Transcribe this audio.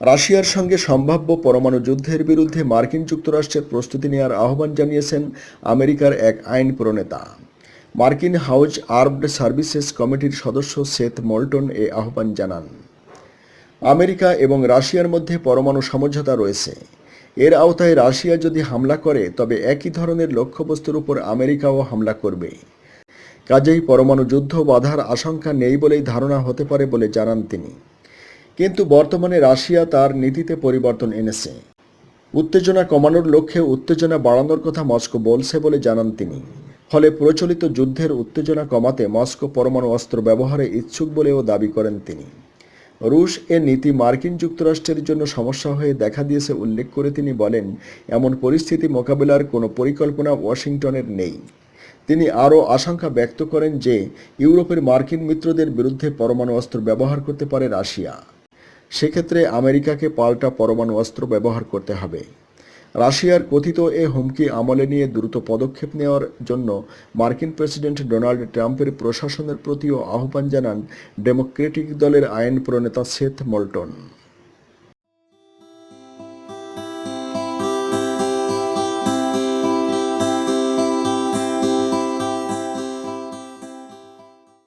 রাশিয়ার সঙ্গে সম্ভাব্য পরমাণু যুদ্ধের বিরুদ্ধে মার্কিন যুক্তরাষ্ট্রের প্রস্তুতি নেওয়ার আহ্বান জানিয়েছেন আমেরিকার এক আইন প্রণেতা। মার্কিন হাউজ আর্মড সার্ভিসেস কমিটির সদস্য সেথ মল্টন এ আহ্বান জানান। আমেরিকা এবং রাশিয়ার মধ্যে পরমাণু সমঝোতা রয়েছে। এর আওতায় রাশিয়া যদি হামলা করে, তবে একই ধরনের লক্ষ্যবস্তুর উপর আমেরিকাও হামলা করবে। কাজেই পরমাণু যুদ্ধ বাধার আশঙ্কা নেই বলেই ধারণা হতে পারে বলে জানান তিনি। কিন্তু বর্তমানে রাশিয়া তার নীতিতে পরিবর্তন এনেছে। উত্তেজনা কমানোর লক্ষ্যে উত্তেজনা বাড়ানোর কথা মস্কো বলছে বলে জানান তিনি। ফলে প্রচলিত যুদ্ধের উত্তেজনা কমাতে মস্কো পরমাণু অস্ত্র ব্যবহারে ইচ্ছুক বলেও দাবি করেন তিনি। রুশ এ নীতি মার্কিন যুক্তরাষ্ট্রের জন্য সমস্যা হয়ে দেখা দিয়েছে উল্লেখ করে তিনি বলেন, এমন পরিস্থিতি মোকাবিলার কোনো পরিকল্পনা ওয়াশিংটনের নেই। তিনি আরও আশঙ্কা ব্যক্ত করেন যে, ইউরোপের মার্কিন মিত্রদের বিরুদ্ধে পরমাণু অস্ত্র ব্যবহার করতে পারে রাশিয়া। সেক্ষেত্রে আমেরিকাকে পাল্টা পরমাণু অস্ত্র ব্যবহার করতে হবে। রাশিয়ার কথিত এ হুমকি আমলে নিয়ে দ্রুত পদক্ষেপ নেওয়ার জন্য মার্কিন প্রেসিডেন্ট ডোনাল্ড ট্রাম্পের প্রশাসনের প্রতিও আহ্বান জানান ডেমোক্রেটিক দলের আইন প্রণেতা সেথ মল্টন।